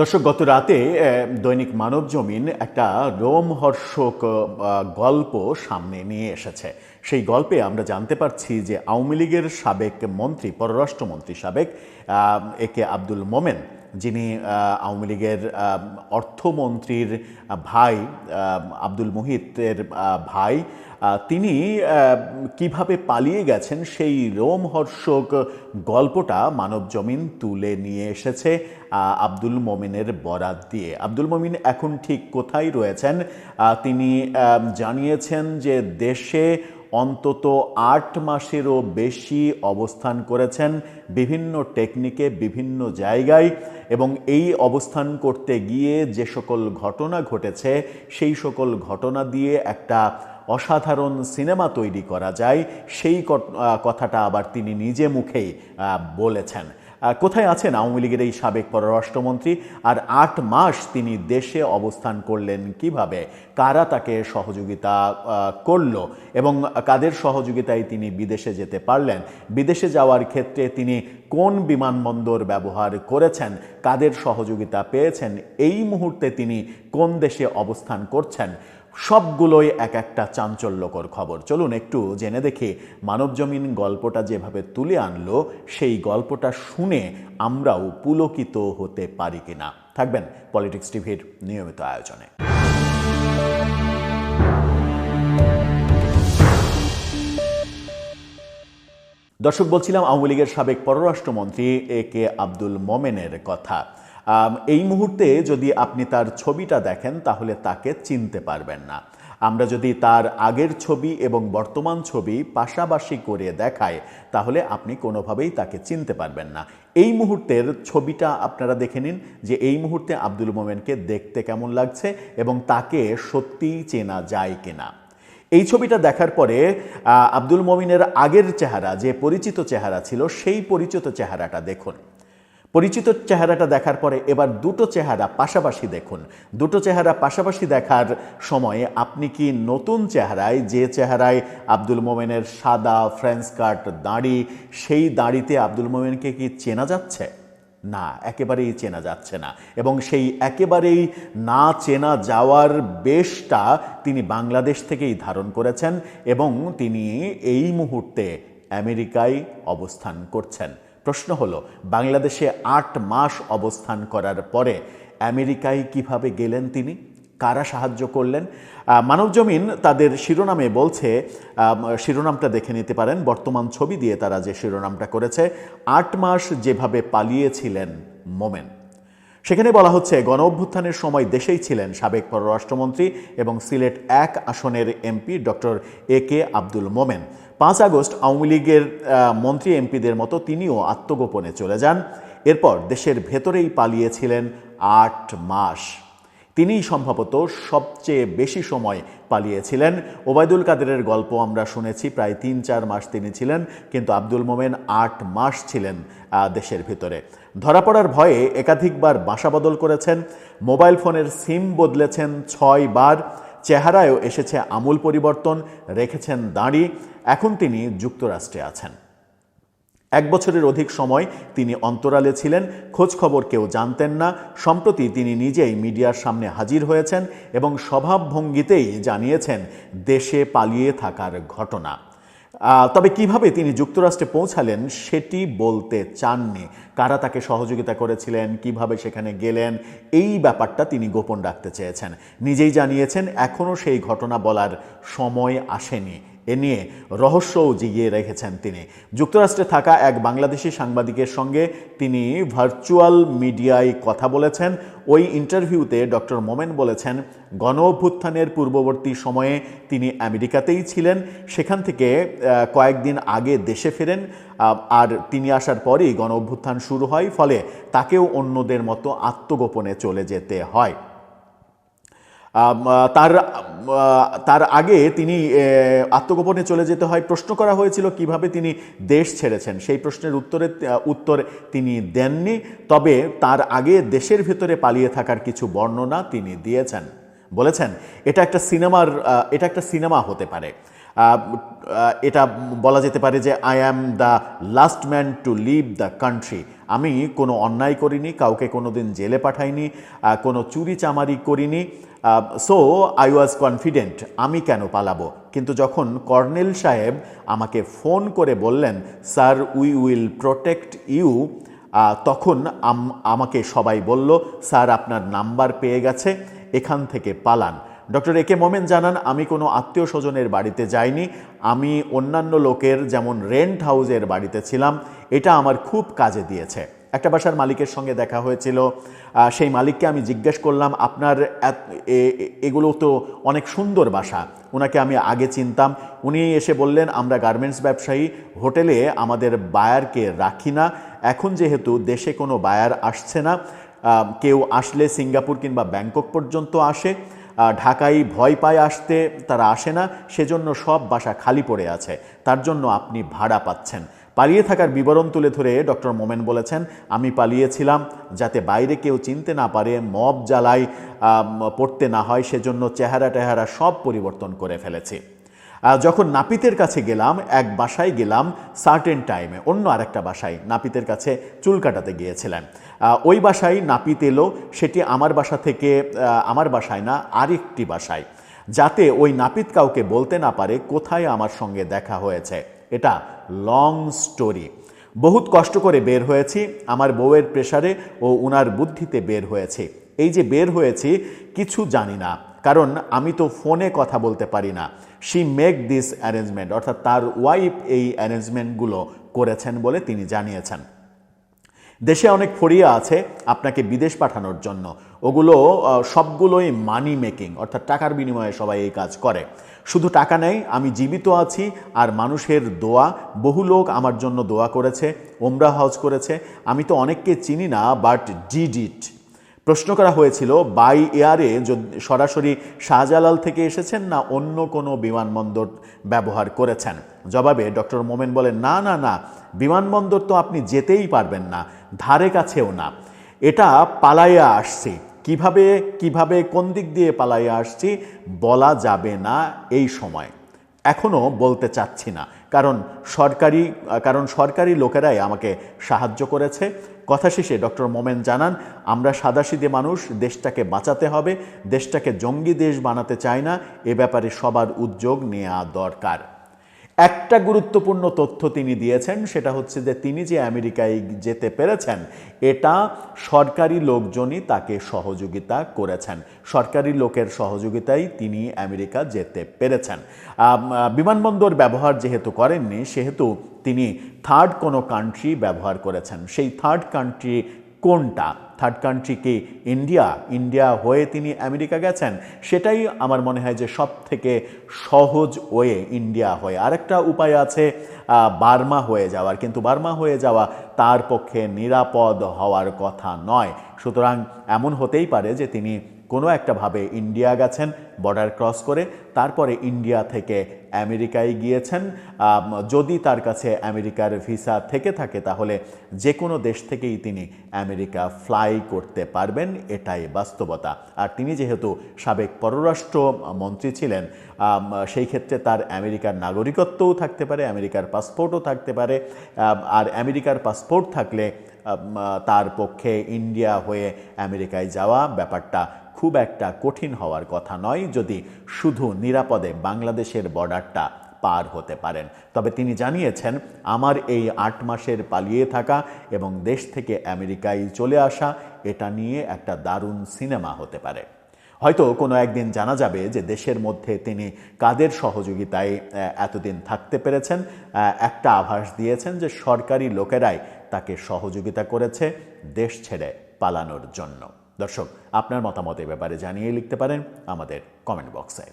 দর্শক, গত রাতে দৈনিক মানব জমিন একটা রোমহর্ষক গল্প সামনে নিয়ে এসেছে। সেই গল্পে আমরা জানতে পারছি যে আওয়ামী লীগের সাবেক মন্ত্রী, পররাষ্ট্রমন্ত্রী সাবেক এ কে আব্দুল মোমেন যিনি আওয়ামী লীগের অর্থমন্ত্রীর ভাই আব্দুল মুহিতের ভাই তিনি কীভাবে পালিয়ে গেছেন সেই রোমহর্ষক গল্পটা মানব জমিন তুলে নিয়ে এসেছে আব্দুল মোমিনের বরাত দিয়ে। আব্দুল মোমিন এখন ঠিক কোথায় রয়েছেন? তিনি জানিয়েছেন যে দেশে অন্তত আট মাসেরও বেশি অবস্থান করেছেন বিভিন্ন টেকনিকে বিভিন্ন জায়গায় এবং এই অবস্থান করতে গিয়ে যে সকল ঘটনা ঘটেছে, সেই সকল ঘটনা দিয়ে একটা অসাধারণ সিনেমা তৈরি করা যায়। সেই কথাটা আবার তিনি নিজে মুখেই বলেছেন। কোথায় আছেন আওয়ামী লীগের এই সাবেক পররাষ্ট্রমন্ত্রী? আর আট মাস তিনি দেশে অবস্থান করলেন কীভাবে? কারা তাকে সহযোগিতা করল? এবং কাদের সহযোগিতায় তিনি বিদেশে যেতে পারলেন? বিদেশে যাওয়ার ক্ষেত্রে তিনি কোন বিমানবন্দর ব্যবহার করেছেন? কাদের সহযোগিতা পেয়েছেন? এই মুহূর্তে তিনি কোন দেশে অবস্থান করছেন? সবগুলোই এক একটা চাঞ্চল্যকর খবর। চলুন একটু জেনে দেখি মানবজমিন গল্পটা যেভাবে তুলে আনলো, সেই গল্পটা শুনে আমরাও পুলকিত হতে পারি কিনা। থাকবেন পলিটিক্স টিভির নিয়মিত আয়োজনে। দর্শক, বলছিলাম আওয়ামী লীগের সাবেক পররাষ্ট্রমন্ত্রী এ কে আব্দুল মোমেনের কথা। এই মুহূর্তে যদি আপনি তার ছবিটা দেখেন, তাহলে তাকে চিনতে পারবেন না। আমরা যদি তার আগের ছবি এবং বর্তমান ছবি পাশাপাশি করে দেখায় তাহলে আপনি কোনোভাবেই তাকে চিনতে পারবেন না। এই মুহূর্তের ছবিটা আপনারা দেখে নিন যে এই মুহূর্তে আব্দুল মোমেনকে দেখতে কেমন লাগছে এবং তাকে সত্যিই চেনা যায় কিনা। এই ছবিটা দেখার পরে আব্দুল মমিনের আগের চেহারা, যে পরিচিত চেহারা ছিল, সেই পরিচিত চেহারাটা দেখুন। পরিচিত চেহারাটা দেখার পরে এবার দুটো চেহারা পাশাপাশি দেখুন। দুটো চেহারা পাশাপাশি দেখার সময়ে আপনি কি নতুন চেহারায়, যে চেহারায় আব্দুল মোমেনের সাদা ফ্রেঞ্চ কাট দাড়ি, সেই দাড়িতে আব্দুল মোমেনকে কি চেনা যাচ্ছে? না, একেবারেই চেনা যাচ্ছে না এবং সেই একেবারেই না চেনা যাওয়ার বেশটা তিনি বাংলাদেশ থেকেই ধারণ করেছেন এবং তিনি এই মুহূর্তে আমেরিকায় অবস্থান করছেন। প্রশ্ন হলো, বাংলাদেশে আট মাস অবস্থান করার পরে আমেরিকায় কীভাবে গেলেন তিনি? কারা সাহায্য করলেন? মানবজমিন তাদের শিরোনামে বলছে শিরোনামটা দেখে নিতে পারেন, বর্তমান ছবি দিয়ে তারা যে শিরোনামটা করেছে, আট মাস যেভাবে পালিয়েছিলেন মোমেন। সেখানে বলা হচ্ছে, গণ অভ্যুত্থানের সময় দেশেই ছিলেন সাবেক পররাষ্ট্রমন্ত্রী এবং সিলেট এক আসনের MP doctor A K Abdul Momen. পাঁচ আগস্ট আওয়ামী লীগের মন্ত্রী এমপিদের মতো তিনিও আত্মগোপনে চলে যান। এরপর দেশের ভেতরেই পালিয়েছিলেন আট মাস। তিনিই সম্ভবত সবচেয়ে বেশি সময় পালিয়েছিলেন। ওবায়দুল কাদেরের গল্প আমরা শুনেছি, প্রায় তিন চার মাস তিনি ছিলেন, কিন্তু আব্দুল মোমেন আট মাস ছিলেন দেশের ভিতরে। ধরা পড়ার ভয়ে একাধিকবার বাসা বদল করেছেন, মোবাইল ফোনের সিম বদলেছেন ছয় বার চেহারায়ও এসেছে আমূল পরিবর্তন, রেখেছেন দাঁড়ি, এখন তিনি যুক্তরাষ্ট্রে আছেন। এক বছরের অধিক সময় তিনি অন্তরালে ছিলেন, খোঁজ খবর কেউ জানতেন না, সম্প্রতি তিনি নিজেই মিডিয়ার সামনে হাজির হয়েছেন এবং স্বভাবভঙ্গিতেই জানিয়েছেন, দেশে পালিয়ে থাকার ঘটনা। তবে কীভাবে তিনি যুক্তরাষ্ট্রে পৌঁছালেন সেটি বলতে চাননি। কারা তাকে সহযোগিতা করেছিলেন, কীভাবে সেখানে গেলেন, এই ব্যাপারটা তিনি গোপন রাখতে চেয়েছেন। নিজেই জানিয়েছেন এখনও সেই ঘটনা বলার সময় আসেনি। এ নিয়ে রহস্যও জিগিয়ে রেখেছেন তিনি। যুক্তরাষ্ট্রে থাকা এক বাংলাদেশি সাংবাদিকের সঙ্গে তিনি ভার্চুয়াল মিডিয়ায় কথা বলেছেন। ওই ইন্টারভিউতে ডক্টর মোমেন বলেছেন গণ অভ্যুত্থানের পূর্ববর্তী সময়ে তিনি আমেরিকাতেই ছিলেন, সেখান থেকে কয়েকদিন আগে দেশে ফেরেন। আর তিনি আসার পরেই গণ অভ্যুত্থান শুরু হয়, ফলে তাকেও অন্যদের মতো আত্মগোপনে চলে যেতে হয়। তার তার আগে তিনি আত্মগোপনে চলে যেতে হয়। প্রশ্ন করা হয়েছিল কীভাবে তিনি দেশ ছেড়েছেন। সেই প্রশ্নের উত্তরে উত্তর তিনি দেননি। তবে তার আগে দেশের ভেতরে পালিয়ে থাকার কিছু বর্ণনা তিনি দিয়েছেন। বলেছেন, এটা একটা সিনেমার এটা একটা সিনেমা হতে পারে। এটা বলা যেতে পারে যে I am the last man to leave the country আমি কোনো অন্যায় করিনি, কাউকে কোনো দিন জেলে পাঠাইনি কোনো চুরি চামারি করিনি সো আই ওয়াজ কনফিডেন্ট আমি কেন পালাবো? কিন্তু যখন কর্নেল সাহেব আমাকে ফোন করে বললেন sir we will protect you তখন আমাকে সবাই বলল স্যার আপনার নাম্বার পেয়ে গেছে, এখান থেকে পালান। ডক্টর এ কে মোমেন জানান, আমি কোনো আত্মীয় স্বজনের বাড়িতে যাইনি, আমি অন্যান্য লোকের যেমন রেন্ট হাউসের বাড়িতে ছিলাম, এটা আমার খুব কাজে দিয়েছে। একটা বাসার মালিকের সঙ্গে দেখা হয়েছিল সেই মালিককে আমি জিজ্ঞেস করলাম, আপনার এগুলো তো অনেক সুন্দর বাসা ওনাকে আমি আগে চিনতাম। উনি এসে বললেন, আমরা গার্মেন্টস ব্যবসায়ী, হোটেলে আমাদের বায়ারকে রাখি না, এখন যেহেতু দেশে কোনো বায়ার আসছে না কেউ আসলে সিঙ্গাপুর কিংবা ব্যাংকক পর্যন্ত আসে ঢাকায় ভয় পায় আসতে তারা আসে না, সেজন্য সব বাসা খালি পড়ে আছে। তার জন্য আপনি ভাড়া পাচ্ছেন। পালিয়ে থাকার বিবরণ তুলে ধরে ডক্টর মোমেন বলেছেন, আমি পালিয়েছিলাম যাতে বাইরে কেউ চিনতে না পারে, মব জ্বালায় পড়তে না হয়, সেজন্য চেহারা টেহারা সব পরিবর্তন করে ফেলেছি। যখন নাপিতের কাছে গেলাম, এক বাসায় গেলাম সার্টেন টাইমে অন্য আরেকটা বাসায়, নাপিতের কাছে চুল কাটাতে গিয়েছিলেন ওই বাসায় নাপিত এলো, সেটি আমার বাসা থেকে আমার বাসায় না, আরেকটি বাসায়। যাতে ওই নাপিত কাউকে বলতে না পারে কোথায় আমার সঙ্গে দেখা হয়েছে। এটা লং স্টোরি বহুত কষ্ট করে বের হয়েছি, আমার বউয়ের প্রেসারে ও উনার বুদ্ধিতে বের হয়েছে। এই যে বের হয়েছি, কিছু জানি না। কারণ আমি তো ফোনে কথা বলতে পারি না। শি মেক দিস অ্যারেঞ্জমেন্ট অর্থাৎ তার ওয়াইফ এই অ্যারেঞ্জমেন্টগুলো করেছেন বলে তিনি জানিয়েছেন। দেশে অনেক ফড়িয়া আছে আপনাকে বিদেশ পাঠানোর জন্য। ওগুলো সবগুলোই মানি মেকিং অর্থাৎ টাকার বিনিময়ে সবাই এই কাজ করে। শুধু টাকা নেই, আমি জীবিত আছি আর মানুষের দোয়া, বহু লোক আমার জন্য দোয়া করেছে ওমরা হজ করেছে। আমি তো অনেককে চিনি না বাট ডিড ইট প্রশ্ন করা হয়েছিল, বাই এয়ারে সরাসরি শাহজালাল থেকে এসেছেন না অন্য কোনো বিমানবন্দর ব্যবহার করেছেন? জবাবে ডক্টর মোমেন বলেন, না না না, বিমানবন্দর তো আপনি যেতেই পারবেন না, ধারে কাছেও না। এটা পালাইয়া আসছি। কীভাবে কীভাবে, কোন দিক দিয়ে পালাইয়া আসছি বলা যাবে না এই সময়। এখনও বলতে চাচ্ছি না। কারণ সরকারি কারণ সরকারি লোকেরাই আমাকে সাহায্য করেছে। কথা শেষে ডক্টর মোমেন জানান, আমরা সাদাসিদে মানুষ, দেশটাকে বাঁচাতে হবে, দেশটাকে জঙ্গি দেশ বানাতে চাই না, এ ব্যাপারে সবার উদ্যোগ নেওয়া দরকার। একটা গুরুত্বপূর্ণ তথ্য তিনি দিয়েছেন, সেটা হচ্ছে যে তিনি যে আমেরিকায় যেতে পেরেছেন, এটা সরকারি লোকজনই তাকে সহযোগিতা করেছেন। সরকারি লোকের সহযোগিতায় তিনি আমেরিকা যেতে পেরেছেন। বিমানবন্দর ব্যবহার যেহেতু করেননি, সেহেতু তিনি থার্ড কোনো কান্ট্রি ব্যবহার করেছেন। সেই থার্ড কান্ট্রি কোনটা? থার্ড কান্ট্রি কি ইন্ডিয়া ইন্ডিয়া হয়ে তিনি আমেরিকা গেছেন? সেটাই আমার মনে হয় যে সব থেকে সহজ ওয়ে ইন্ডিয়া হয়ে। আরেকটা উপায় আছে বার্মা হয়ে যাওয়ার। কিন্তু বার্মা হয়ে যাওয়া তার পক্ষে নিরাপদ হওয়ার কথা নয়। সুতরাং এমন হতেই পারে যে তিনি কোনো একটাভাবে ইন্ডিয়া গেছেন বর্ডার ক্রস করে, তারপরে ইন্ডিয়া থেকে আমেরিকায় গিয়েছেন। যদি তার কাছে আমেরিকার ভিসা থেকে থাকে, তাহলে যে কোনো দেশ থেকেই তিনি আমেরিকা ফ্লাই করতে পারবেন, এটাই বাস্তবতা। আর তিনি যেহেতু সাবেক পররাষ্ট্র মন্ত্রী ছিলেন সেই ক্ষেত্রে তার আমেরিকার নাগরিকত্বও থাকতে পারে, আমেরিকার পাসপোর্টও থাকতে পারে। আর আমেরিকার পাসপোর্ট থাকলে তার পক্ষে ইন্ডিয়া হয়ে আমেরিকায় যাওয়া ব্যাপারটা খুব একটা কঠিন হওয়ার কথা নয় যদি শুধু নিরাপদে বাংলাদেশের বর্ডারটা পার হতে পারেন। তবে তিনি জানিয়েছেন, আমার এই আট মাসের পালিয়ে থাকা এবং দেশ থেকে আমেরিকায় চলে আসা এটা নিয়ে একটা দারুণ সিনেমা হতে পারে। হয়তো কোনো একদিন জানা যাবে যে দেশের মধ্যে তিনি কাদের সহযোগিতায় এতদিন থাকতে পেরেছেন। একটা আভাস দিয়েছেন যে সরকারি লোকেরাই তাকে সহযোগিতা করেছে দেশ ছেড়ে পালানোর জন্য। দর্শক আপনার মতামত এ ব্যাপারে জানিয়ে লিখতে পারেন আমাদের কমেন্ট বক্সে